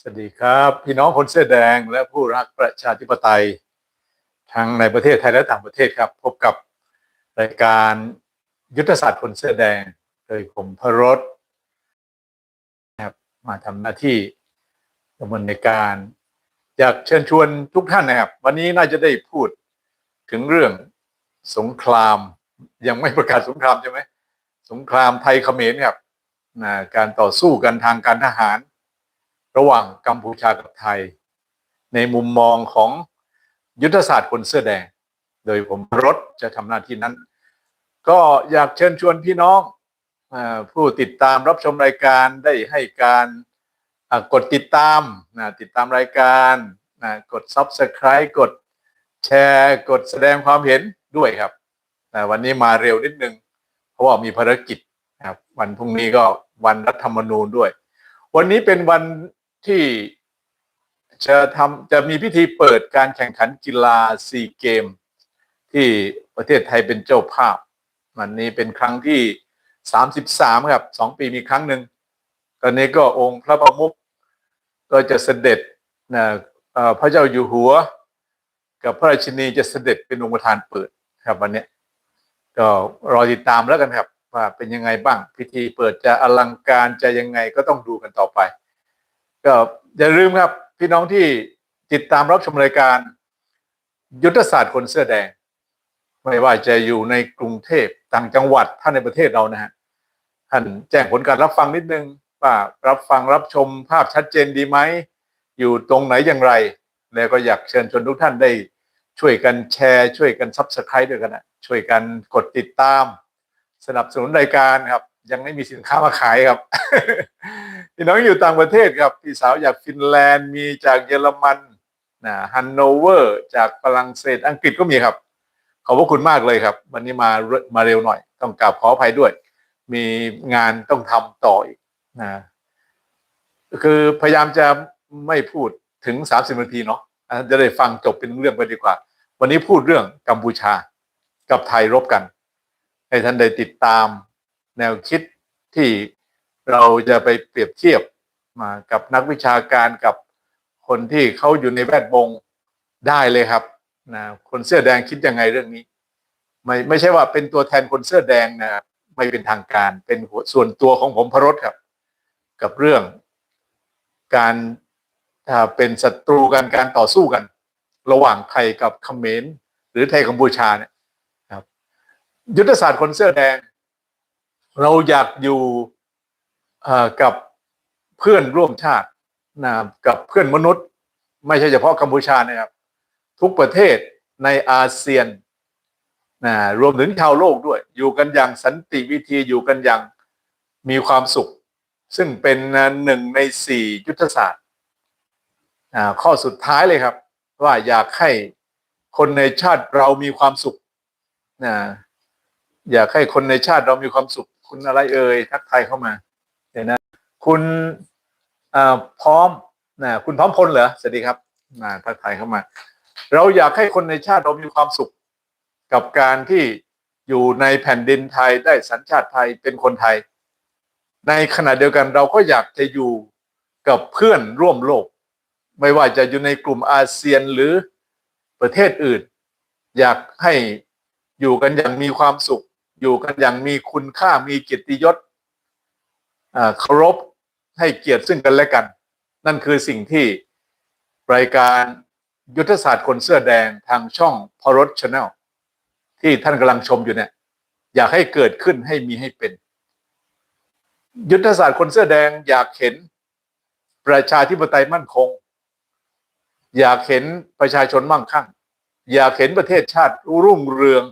สวัสดีครับ พี่น้องคนเสื้อแดงและผู้รักประชาธิปไตย ทั้งในประเทศไทยและต่างประเทศครับ พบกับรายการยุทธศาสตร์คนเสื้อแดงโดยผมพรสนะครับมาทำหน้าที่ดำเนินในการอยากเชิญชวนทุกท่านนะครับ วันนี้น่าจะได้พูดถึงเรื่องสงคราม ยังไม่ประกาศสงครามใช่ไหมสงครามไทยเขมรครับนะการต่อสู้กันทางการทหาร ระหว่างกัมพูชากับไทย ในมุมมองของยุทธศาสตร์คนเสื้อแดง โดยผมรถจะทำหน้าที่นั้น ก็อยากเชิญชวนพี่น้องผู้ติดตามรับชมรายการได้ให้การกดติดตามนะติดตามรายการนะกด Subscribe กดแชร์กดแสดงความเห็นด้วยครับนะวันนี้มาเร็วนิดนึง เพราะว่ามีภารกิจนะครับวันพรุ่งนี้ก็วันรัฐธรรมนูญด้วย วันนี้เป็นวัน ที่จะทำจะมีพิธีเปิดการแข่งขันกีฬาซีเกม ที่ประเทศไทยเป็นเจ้าภาพวันนี้เป็นครั้งที่ 33 ครับสองปีมีครั้งหนึ่งตอนนี้ก็องค์พระประมุขก็จะเสด็จนะพระเจ้าอยู่หัว กับพระราชินีจะเสด็จเป็นองค์ประธานเปิดครับวันนี้ก็รอติดตามแล้วกันครับว่าเป็นยังไงบ้าง พิธีเปิดจะอลังการจะยังไงก็ต้องดูกันต่อไป ก็อย่าลืมครับ พี่น้องที่ติดตามรับชมรายการ ยุทธศาสตร์คนเสื้อแดง ไม่ว่าจะอยู่ในกรุงเทพต่างจังหวัดท่านในประเทศเรานะฮะท่านแจ้งผลการรับฟังนิดนึงว่ารับฟังรับชมภาพชัดเจนดีไหม อยู่ตรงไหนอย่างไร แล้วก็อยากเชิญชวนทุกท่านได้ช่วยกันแชร์ ช่วยกันซับสไครต์ด้วยกันนะช่วยกันกดติดตาม สนับสนุนรายการครับ ยังไม่มีสินค้ามาขายครับ พี่น้องอยู่ต่างประเทศครับพี่สาวจากฟินแลนด์มีจากเยอรมันนะฮันโนเวอร์จากฝรั่งเศสอังกฤษก็มีครับ ขอบพระคุณมากเลยครับ วันนี้มามาเร็วหน่อย ต้องกราบขออภัยด้วย มีงานต้องทำต่ออีกนะคือพยายามจะไม่พูดถึง30นาทีเนาะอะจะได้ฟังจบเป็นเรื่องไปดีกว่า วันนี้พูดเรื่องกัมพูชากับไทยรบกัน ให้ท่านได้ติดตาม แนวคิดที่เราจะไปเปรียบเทียบมากับนักวิชาการกับคนที่เขาอยู่ในแวดวงได้เลยครับนะคนเสื้อแดงคิดยังไงเรื่องนี้ ไม่ไม่ใช่ว่าเป็นตัวแทนคนเสื้อแดงนะไม่เป็นทางการเป็นส่วนตัวของผมพรสครับ กับเรื่องการถ้าเป็นศัตรูกันการต่อสู้กัน ระหว่างไทยกับเขมรหรือไทยกัมพูชาเนี่ยครับยุทธศาสตร์คนเสื้อแดง เราอยากอยู่กับเพื่อนร่วมชาตินะกับเพื่อนมนุษย์ ไม่ใช่เฉพาะกัมพูชานะครับ ทุกประเทศในอาเซียนนะรวมถึงชาวโลกด้วย อยู่กันอย่างสันติวิธีอยู่กันอย่างมีความสุข ซึ่งเป็นหนึ่งในสี่ยุทธศาสตร์ ข้อสุดท้ายเลยครับ ว่าอยากให้คนในชาติเรามีความสุขนะอยากให้คนในชาติเรามีความสุข คุณอะไรเอ่ยทักทายเข้ามาเดี๋ยวนะ คุณอ่าพร้อมนะคุณพร้อมพลเหรอสวัสดีครับนะทักทายเข้ามา เราอยากให้คนในชาติเรามีความสุขกับการที่อยู่ในแผ่นดินไทยได้สัญชาติไทยเป็นคนไทย ในขณะเดียวกันเราก็อยากจะอยู่กับเพื่อนร่วมโลก ไม่ว่าจะอยู่ในกลุ่มอาเซียนหรือประเทศอื่น อยากให้อยู่กันอย่างมีความสุข อยู่กันอย่างมีคุณค่ามีเกียรติยศเคารพให้เกียรติซึ่งกันและกัน นั่นคือสิ่งที่รายการยุทธศาสตร์คนเสื้อแดงทางช่องพรสชาแนลที่ท่านกำลังชมอยู่เนี่ย อยากให้เกิดขึ้นให้มีให้เป็น ยุทธศาสตร์คนเสื้อแดงอยากเห็นประชาธิปไตยมั่นคง อยากเห็นประชาชนมั่งคั่ง อยากเห็นประเทศชาติรุ่งเรือง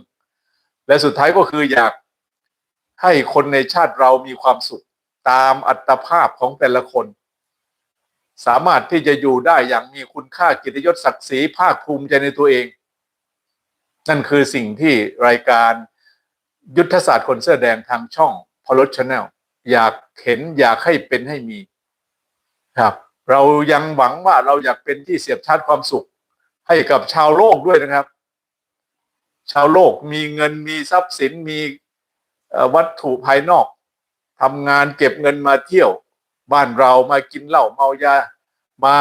และสุดท้ายก็คืออยากให้คนในชาติเรามีความสุขตามอัตภาพของแต่ละคน สามารถที่จะอยู่ได้อย่างมีคุณค่ากิตยศศักดิ์ศรีภาคภูมิใจในตัวเอง นั่นคือสิ่งที่รายการยุทธศาสตร์คนเสื้อแดงทางช่องพอลชแนลอยากเห็นอยากให้เป็นให้มีครับ เรายังหวังว่าเราอยากเป็นที่เสียบชาร์จความสุข ให้กับชาวโลกด้วยนะครับ ชาวโลกมีเงินมีทรัพย์สินมีวัตถุภายนอกทำงานเก็บเงินมาเที่ยว บ้านเรามากินเหล้าเมายา มา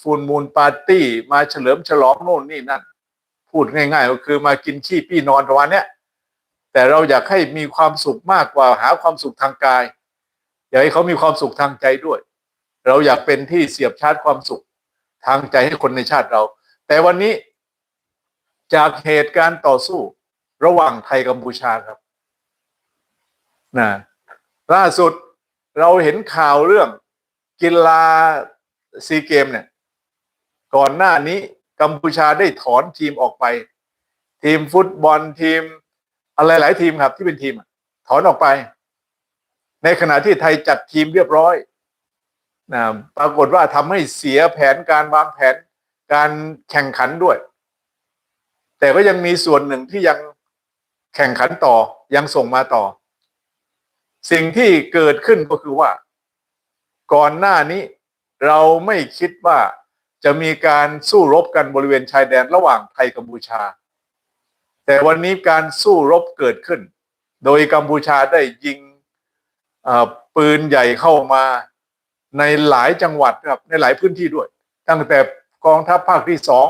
ฟูลมูลปาร์ตี้ มาเฉลิมฉลองโน่นนี่นั่นพูดง่ายๆก็คือมากินขี้ปี้นอนประมาณนี้แต่เราอยากให้มีความสุขมากกว่าหาความสุขทางกาย อยากให้เขามีความสุขทางใจด้วย เราอยากเป็นที่เสียบชาร์จความสุขทางใจให้คนในชาติเรา แต่วันนี้ จากเหตุการณ์ต่อสู้ ระหว่างไทยกัมพูชาครับนะล่าสุดเราเห็นข่าวเรื่องกีฬาซีเกมเนี่ย ก่อนหน้านี้กัมพูชาได้ถอนทีมออกไป ทีมฟุตบอลทีม อะไรหลายทีมครับ ที่เป็นทีม ถอนออกไป ในขณะที่ไทยจัดทีมเรียบร้อยนะปรากฏว่าทำให้เสียแผนการวางแผนการแข่งขันด้วย แต่ก็ยังมีส่วนหนึ่งที่ยังแข่งขันต่อยังส่งมาต่อ สิ่งที่เกิดขึ้นก็คือว่า ก่อนหน้านี้เราไม่คิดว่าจะมีการสู้รบกันบริเวณชายแดนระหว่างไทยกัมพูชา แต่วันนี้การสู้รบเกิดขึ้น โดยกัมพูชาได้ยิงปืนใหญ่เข้ามาในหลายจังหวัดครับในหลายพื้นที่ด้วย ตั้งแต่กองทัพภาคที่สอง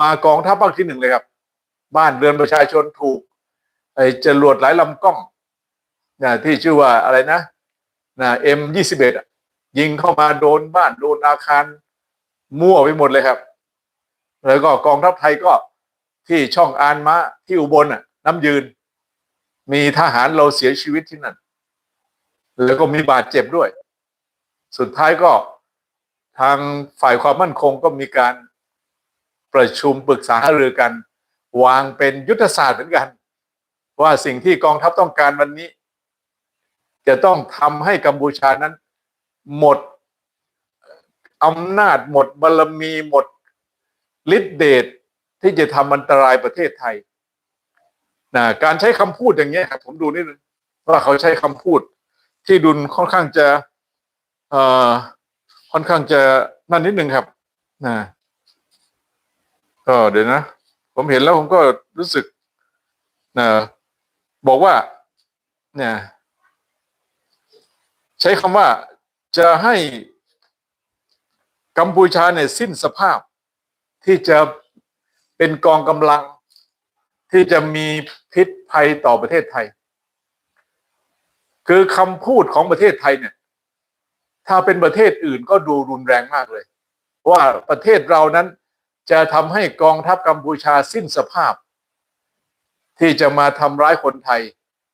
มากองทัพภาคที่หนึ่งเลยครับ บ้านเรือนประชาชนถูก ไอ้จรวดหลายลำกล้องนะที่ชื่อว่าอะไรนะนะเอ็มยี่สิบเอ็ดยิงเข้ามาโดนบ้านโดนอาคารมั่วไปหมดเลยครับ แล้วก็กองทัพไทยก็ที่ช่องอานมะที่อุบลน่ะ น้ำยืน มีทหารเราเสียชีวิตที่นั่น แล้วก็มีบาดเจ็บด้วย สุดท้ายก็ทางฝ่ายความมั่นคงก็มีการ ประชุมปรึกษาหารือกัน วางเป็นยุทธศาสตร์เหมือนกัน ว่าสิ่งที่กองทัพต้องการวันนี้ จะต้องทำให้กัมพูชานั้น หมดอำนาจหมดบารมีหมดฤทธิเดชที่จะทำอันตรายประเทศไทยนะการใช้คำพูดอย่างเงี้ยครับผมดูนิดนึงว่าเขาใช้คำพูด ที่ดุลค่อนข้างจะเอ่อค่อนข้างจะนั่นนิดนึงครับนะ ก็เดี๋ยวนะ ผมเห็นแล้วผมก็รู้สึกนะบอกว่า เนี่ย ใช้คำว่าจะให้กัมพูชาเนี่ยสิ้นสภาพ ที่จะเป็นกองกำลัง ที่จะมีพิษภัยต่อประเทศไทย คือคำพูดของประเทศไทยเนี่ย ถ้าเป็นประเทศอื่นก็ดูรุนแรงมากเลย ว่าประเทศเรานั้น จะทำให้กองทัพกัมพูชาสิ้นสภาพ ที่จะมาทำร้ายคนไทย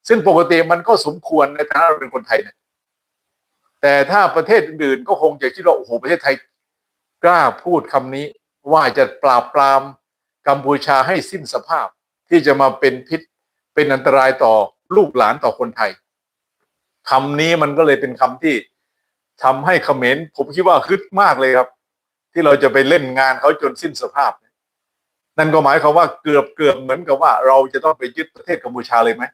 ซึ่งปกติมันก็สมควรในฐานะเราเป็นคนไทยเนี่ยแต่ถ้าประเทศอื่นๆก็คงจะคิดว่าโอ้โหประเทศไทยกล้าพูดคำนี้ว่าจะปราบปรามกัมพูชาให้สิ้นสภาพ ที่จะมาเป็นพิษเป็นอันตรายต่อลูกหลานต่อคนไทยคำนี้มันก็เลยเป็นคำที่ทำให้เขมรผมคิดว่าฮึดมากเลยครับ ที่เราจะไปเล่นงานเขาจนสิ้นสภาพ นั่นก็หมายความว่าเกือบเกือบเหมือนกับว่า เราจะต้องไปยึดประเทศกัมพูชาเลยไหม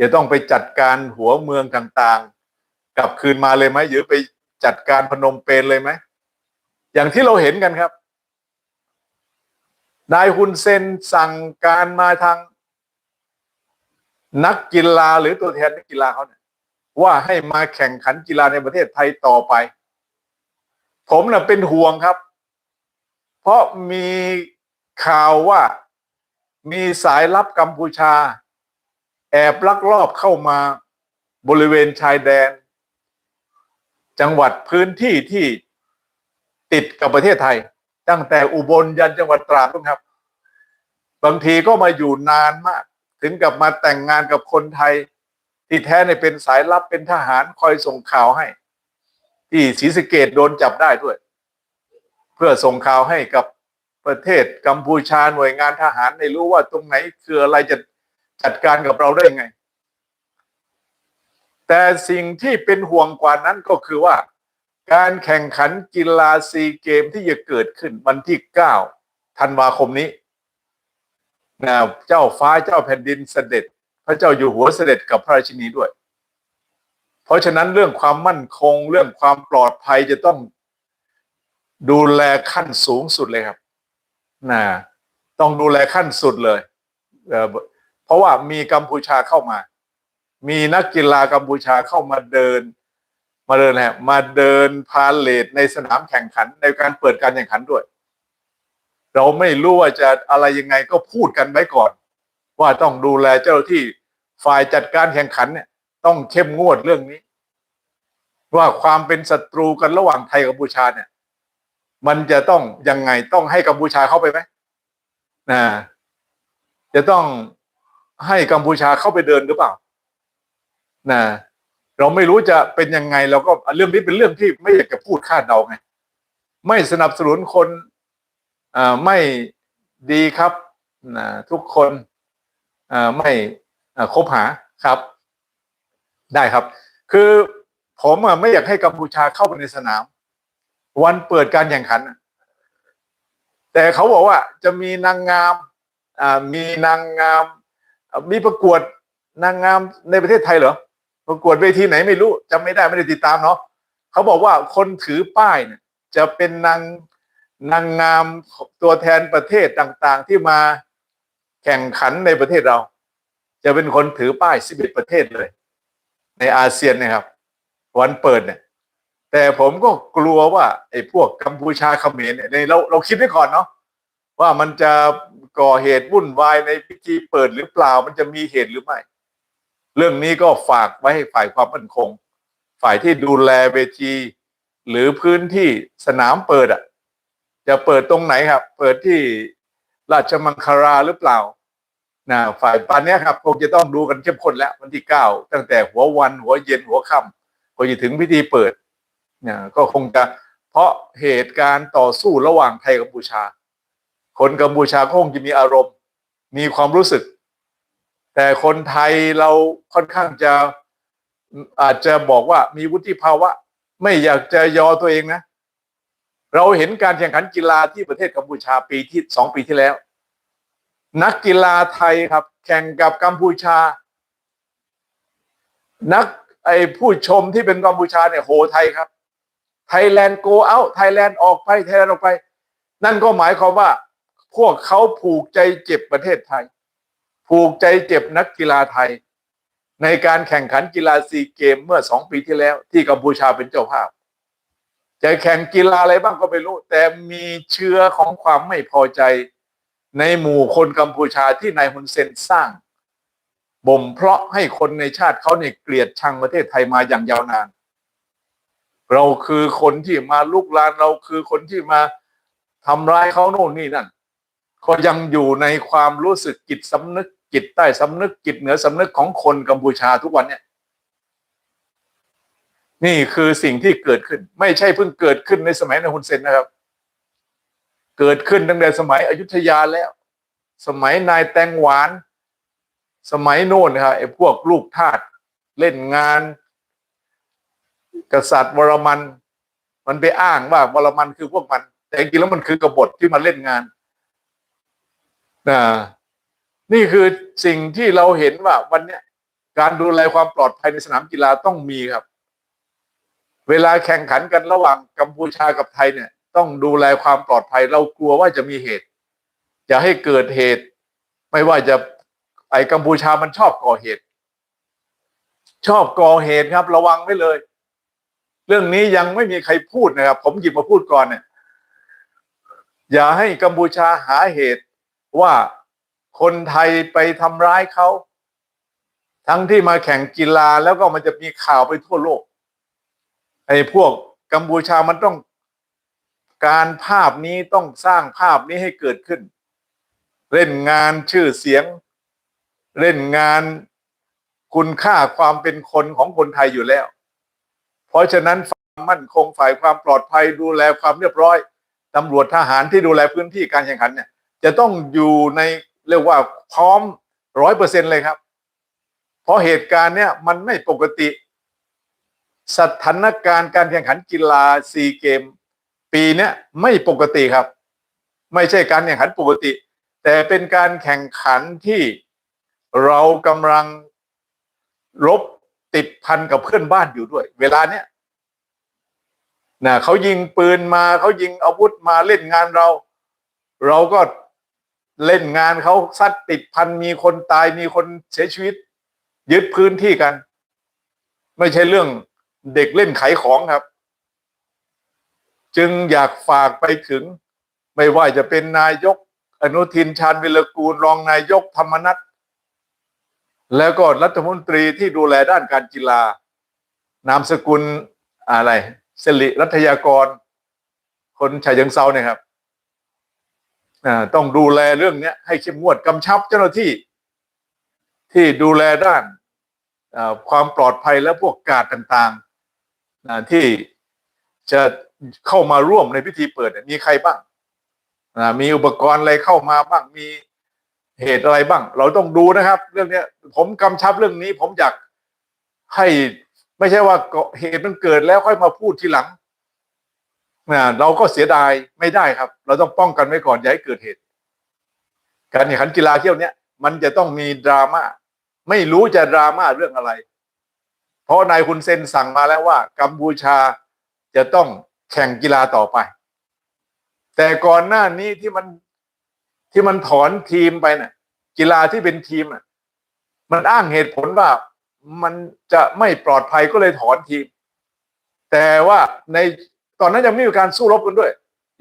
จะต้องไปจัดการหัวเมืองต่างๆ กลับคืนมาเลยไหมหรือไปจัดการพนมเปญเลยไหมอย่างที่เราเห็นกันครับ นายฮุนเซนสั่งการมาทางนักกีฬาหรือตัวแทนนักกีฬาเขาเนี่ยว่าให้มาแข่งขันกีฬาในประเทศไทยต่อไป ผมน่ะเป็นห่วงครับ เพราะมีข่าวว่ามีสายลับกัมพูชา แอบลักลอบเข้ามาบริเวณชายแดน จังหวัดพื้นที่ที่ติดกับประเทศไทย ตั้งแต่อุบลยันจังหวัดตราดครับ บางทีก็มาอยู่นานมาก ถึงกับมาแต่งงานกับคนไทย ที่แท้ในเป็นสายลับเป็นทหารคอยส่งข่าวให้ ที่ศรีสะเกดโดนจับได้ด้วย เพื่อส่งข่าวให้กับประเทศกัมพูชาหน่วยงานทหารได้รู้ว่าตรงไหนคืออะไรจะจัดการกับเราได้ไง แต่สิ่งที่เป็นห่วงกว่านั้นก็คือว่า การแข่งขันกีฬาซีเกมที่จะเกิดขึ้นวันที่ 9 ธันวาคมนี้นะเจ้าฟ้าเจ้าแผ่นดินเสด็จ พระเจ้าอยู่หัวเสด็จกับพระราชินีด้วย เพราะฉะนั้นเรื่องความมั่นคงเรื่องความปลอดภัยจะต้องดูแลขั้นสูงสุดเลยครับนะต้องดูแลขั้นสุดเลยเเพราะว่ามีกัมพูชาเข้ามา มีนักกีฬากัมพูชาเข้ามาเดิน มาเดินแหละมาเดินพาเลทในสนามแข่งขันในการเปิดการแข่งขันด้วย เราไม่รู้ว่าจะอะไรยังไงก็พูดกันไว้ก่อน ว่าต้องดูแลเจ้าที่ฝ่ายจัดการแข่งขันเนี่ย ต้องเข้มงวดเรื่องนี้ ว่าความเป็นศัตรูกันระหว่างไทยกับกัมพูชาเนี่ย มันจะต้องยังไงต้องให้กัมพูชาเข้าไปไหมนะจะต้องให้กัมพูชาเข้าไปเดินหรือเปล่านะเราไม่รู้จะเป็นยังไงเราก็เรื่องนี้เป็นเรื่องที่ไม่อยากจะพูดคาดเดาไง ไม่สนับสนุนคนอ่าไม่ดีครับนะทุกคนอ่าไม่คบหาครับ ได้ครับ คือผมไม่อยากให้กัมพูชาเข้าไปในสนาม วันเปิดการแข่งขัน แต่เขาบอกว่าจะมีนางงามมีนางงาม มีประกวดนางงามในประเทศไทยเหรอประกวดเวทีไหนไม่รู้จำไม่ได้ไม่ได้ติดตามเนาะเขาบอกว่าคนถือป้ายเนี่ย จะเป็นนางนางงามตัวแทนประเทศต่าง ๆ ที่มาแข่งขันในประเทศเรา จะเป็นคนถือป้าย11ประเทศเลย ในอาเซียนนะครับ วันเปิดเนี่ย แต่ผมก็กลัวว่าไอ้พวกกัมพูชาเขมรเนี่ยในเราเราคิดไว้ก่อนเนาะว่ามันจะก่อเหตุวุ่นวายในพิธีเปิดหรือเปล่ามันจะมีเหตุหรือไม่ เรื่องนี้ก็ฝากไว้ให้ฝ่ายความมั่นคง ฝ่ายที่ดูแลเวที หรือพื้นที่สนามเปิดอะจะเปิดตรงไหนครับ เปิดที่ราชมังคลาหรือเปล่า นะฝ่ายตอนนี้ครับคงจะต้องดูกันเข้มข้นแล้ววันที่เก้าตั้งแต่หัววันหัวเย็นหัวค่ำก็จะถึงพิธีเปิดนี่ยก็คงจะเพราะเหตุการณ์ต่อสู้ระหว่างไทยกัมพูชา คนกัมพูชาก็คงจะมีอารมณ์ มีความรู้สึก แต่คนไทยเราค่อนข้างจะอาจจะบอกว่ามีวุฒิภาวะ ไม่อยากจะยอตัวเองนะ เราเห็นการแข่งขันกีฬาที่ประเทศกัมพูชาปีที่สองปีที่แล้ว นักกีฬาไทยครับ แข่งกับกัมพูชา นักไอ้ผู้ชมที่เป็นกัมพูชาเนี่ยโหไทยครับ ไทยแลนด์โกเอาไทยแลนด์ออกไปไทยแลนด์ออกไป นั่นก็หมายความว่า พวกเขาผูกใจเจ็บประเทศไทย ผูกใจเจ็บนักกีฬาไทย ในการแข่งขันกีฬาซีเกมเมื่อสองปีที่แล้ว ที่กัมพูชาเป็นเจ้าภาพจะแข่งกีฬาอะไรบ้างก็ไม่รู้ แต่มีเชื้อของความไม่พอใจ ในหมู่คนกัมพูชาที่นายฮุนเซนสร้าง บ่มเพาะให้คนในชาติเขาเนี่ยเกลียดชังประเทศไทยมาอย่างยาวนาน เราคือคนที่มาลุกลานเราคือคนที่มาทำร้ายเขาโน่นนี่นั่นก็ยังอยู่ในความรู้สึกจิตสำนึกจิตใต้สำนึกจิตเหนือสำนึกของคนกัมพูชาทุกวันเนี่ยนี่คือสิ่งที่เกิดขึ้น ไม่ใช่เพิ่งเกิดขึ้นในสมัยนายฮุนเซนนะครับ เกิดขึ้นตั้งแต่สมัยอยุธยาแล้ว สมัยนายแตงหวาน สมัยโน่นนะครับไอ้พวกลูกทาสเล่นงาน กษัตริย์วรมัน มันไปอ้างว่าวรมันคือพวกมัน แต่จริงๆแล้วมันคือกบฏที่มาเล่นงานนะนี่คือสิ่งที่เราเห็นว่าวันเนี้ยการดูแลความปลอดภัยในสนามกีฬาต้องมีครับ เวลาแข่งขันกันระหว่างกัมพูชากับไทยเนี่ย ต้องดูแลความปลอดภัย เรากลัวว่าจะมีเหตุอย่าให้เกิดเหตุ ไม่ว่าจะไอ้กัมพูชามันชอบก่อเหตุ ชอบก่อเหตุครับ ระวังไว้เลย เรื่องนี้ยังไม่มีใครพูดนะครับ ผมหยิบมาพูดก่อนเนี่ยอย่าให้กัมพูชาหาเหตุว่าคนไทยไปทำร้ายเขา ทั้งที่มาแข่งกีฬาแล้วก็มันจะมีข่าวไปทั่วโลกไอ้พวกกัมพูชามันต้อง การภาพนี้ต้องสร้างภาพนี้ให้เกิดขึ้น เล่นงานชื่อเสียง เล่นงานคุณค่าความเป็นคนของคนไทยอยู่แล้ว เพราะฉะนั้นความมั่นคงฝ่ายความปลอดภัยดูแลความเรียบร้อยตำรวจทหารที่ดูแลพื้นที่การแข่งขันเนี่ย จะต้องอยู่ในเรียกว่าพร้อมร้อยเปอร์เซ็นเลยครับ เพราะเหตุการณ์เนี่ยมันไม่ปกติ สถานการณ์การแข่งขันกีฬาซีเกม ปีเนี้ยไม่ปกติครับ ไม่ใช่การแข่งขันปกติ แต่เป็นการแข่งขันที่เรากำลังรบติดพันกับเพื่อนบ้านอยู่ด้วย เวลาเนี้ยนะเขายิงปืนมาเขายิงอาวุธมาเล่นงานเรา เราก็เล่นงานเขาซัดติดพันมีคนตายมีคนเสียชีวิต ยึดพื้นที่กัน ไม่ใช่เรื่องเด็กเล่นไขของครับ จึงอยากฝากไปถึง ไม่ว่าจะเป็นนายก อนุทินชาญวิรกูลรองนายกธรรมนัฐแล้วก็รัฐมนตรีที่ดูแลด้านการกีฬานามสกุลอะไรสิริรัตยากร คนชายเชิงเซาเนี่ยครับต้องดูแลเรื่องนี้ให้เข้มงวดกำชับเจ้าหน้าที่ ที่ดูแลด้านความปลอดภัยและพวกการต่างๆที่จะ เข้ามาร่วมในพิธีเปิดมีใครบ้างมีอุปกรณ์อะไรเข้ามาบ้างมีเหตุอะไรบ้าง เราต้องดูนะครับ เรื่องนี้ผมกำชับเรื่องนี้ ผมอยากให้ไม่ใช่ว่าเหตุมันเกิดแล้วค่อยมาพูดทีหลังนะเราก็เสียดายไม่ได้ครับ เราต้องป้องกันไว้ก่อนอย่าให้เกิดเหตุ การแข่งขันกีฬาเที่ยวเนี้ยมันจะต้องมีดราม่าไม่รู้จะดราม่าเรื่องอะไร เพราะนายคุณเซนสั่งมาแล้วว่า กัมพูชาจะต้อง แข่งกีฬาต่อไป แต่ก่อนหน้านี้ที่มันที่มันถอนทีมไปน่ะ กีฬาที่เป็นทีมอะ มันอ้างเหตุผลว่ามันจะไม่ปลอดภัยก็เลยถอนทีม แต่ว่าในตอนนั้นยังไม่มีการสู้รบกันด้วย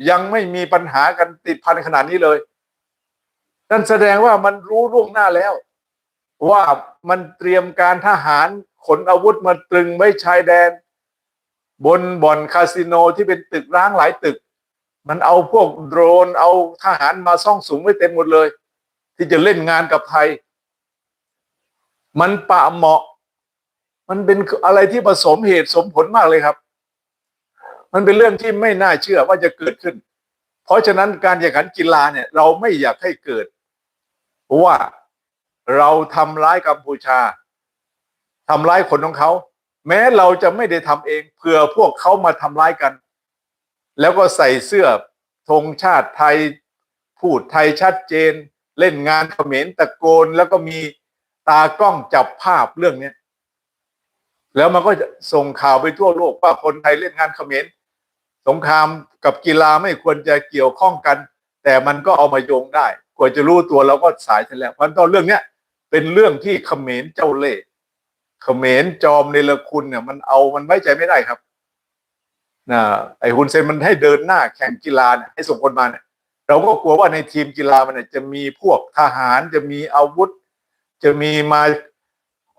ยังไม่มีปัญหากันติดพันขนาดนี้เลยนั่นแสดงว่ามันรู้ล่วงหน้าแล้ว ว่ามันเตรียมการทหารขนอาวุธมาตรึงไว้ชายแดน บนบ่อนคาสิโนที่เป็นตึกร้างหลายตึก มันเอาพวกโดรนเอาทหารมาซ่องสูงไว้เต็มหมดเลย ที่จะเล่นงานกับไทย มันปะเหมาะ มันเป็นอะไรที่ผสมเหตุสมผลมากเลยครับ มันเป็นเรื่องที่ไม่น่าเชื่อว่าจะเกิดขึ้น เพราะฉะนั้นการแข่งขันกีฬาเนี่ย เราไม่อยากให้เกิดว่าเราทำร้ายกัมพูชาทำร้ายคนของเขา แม้เราจะไม่ได้ทำเองเผื่อพวกเขามาทำร้ายกัน แล้วก็ใส่เสื้อธงชาติไทยพูดไทยชัดเจน เล่นงานเขมรตะโกน แล้วก็มีตากล้องจับภาพเรื่องเนี้แล้วมันก็จะส่งข่าวไปทั่วโลกว่าคนไทยเล่นงานเขมรสงครามกับกีฬาไม่ควรจะเกี่ยวข้องกัน แต่มันก็เอามาโยงได้ กว่าจะรู้ตัวเราก็สายเสียแล้ว เพราะตอนเรื่องเนี้ยเป็นเรื่องที่เขมรเจ้าเล่ห์ เขมรจอมในละคุณเนี่ย มันเอามันไว้ใจไม่ได้ครับนะไอ้ฮุนเซนมันให้เดินหน้าแข่งกีฬาเนี่ยให้ส่งคนมาเนี่ยเราก็กลัวว่าในทีมกีฬามันเนี่ยจะมีพวกทหารจะมีอาวุธ จะมีมา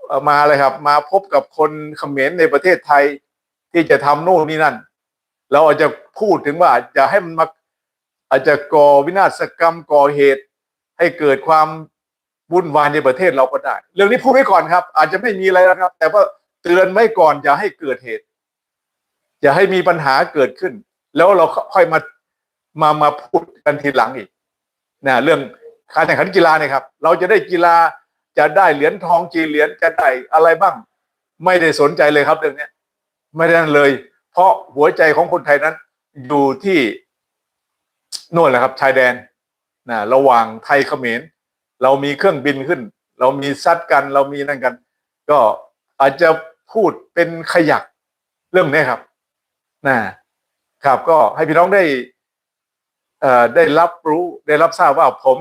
เอ่อมาอะไรครับ มาพบกับคนเขมรในประเทศไทยที่จะทำโน่นนี่นั่น เราอาจจะพูดถึงว่าจะให้มันมาอาจจะก่อวินาศกรรมก่อเหตุ ให้เกิดความ วุ่นวายในประเทศเราก็ได้ เรื่องนี้พูดไว้ก่อนครับ อาจจะไม่มีอะไรนะครับ แต่ว่าเตือนไว้ก่อนอย่าให้เกิดเหตุ อย่าให้มีปัญหาเกิดขึ้น แล้วเราค่อยมามามาพูดกันทีหลังอีกนะเรื่องการแข่งขันกีฬาเนี่ยครับ เราจะได้กีฬาจะได้เหรียญทองกี่เหรียญจะได้อะไรบ้าง ไม่ได้สนใจเลยครับเรื่องนี้ไม่ได้เลย เพราะหัวใจของคนไทยนั้น อยู่ที่โน่นแหละครับ ชายแดนนะระหว่างไทยเขมร เรามีเครื่องบินขึ้น เรามีซัดกัน เรามีนั่นกัน ก็อาจจะพูดเป็นขยักเรื่องนี้ครับนะครับก็ให้พี่น้องได้ได้รับรู้ได้รับทราบว่าผม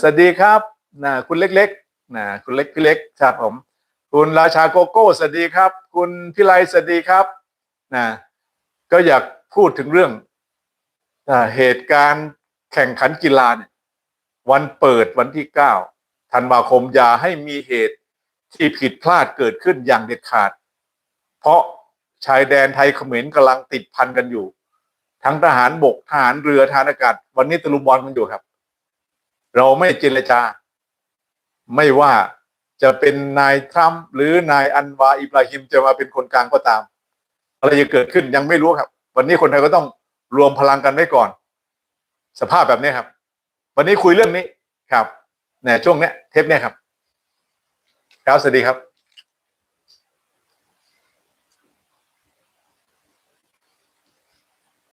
สวัสดีครับนะคุณเล็กๆนะคุณเล็กพี่เล็กครับผม คุณราชาโกโก้สวัสดีครับ คุณพิไลสวัสดีครับนะก็อยากพูดถึงเรื่องเหตุการณ์แข่งขันกีฬาเนี่ย วันเปิดวันที่เก้าธันวาคมอย่าให้มีเหตุที่ผิดพลาดเกิดขึ้นอย่างเด็ดขาด เพราะชายแดนไทยเขมรกำลังติดพันกันอยู่ ทั้งทหารบกทหารเรือทหารอากาศ วันนี้ตะลุมบอลกันอยู่ครับ เราไม่เจรจา ไม่ว่าจะเป็นนายทรัมป์หรือนายอันวาอิบราฮิมจะมาเป็นคนกลางก็ตาม อะไรจะเกิดขึ้นยังไม่รู้ครับ วันนี้คนไทยก็ต้องรวมพลังกันไว้ก่อน สภาพแบบนี้ครับ วันนี้คุยเรื่องนี้ครับในช่วงเนี้ยเทปเนี้ยครับครับสวัสดีครับ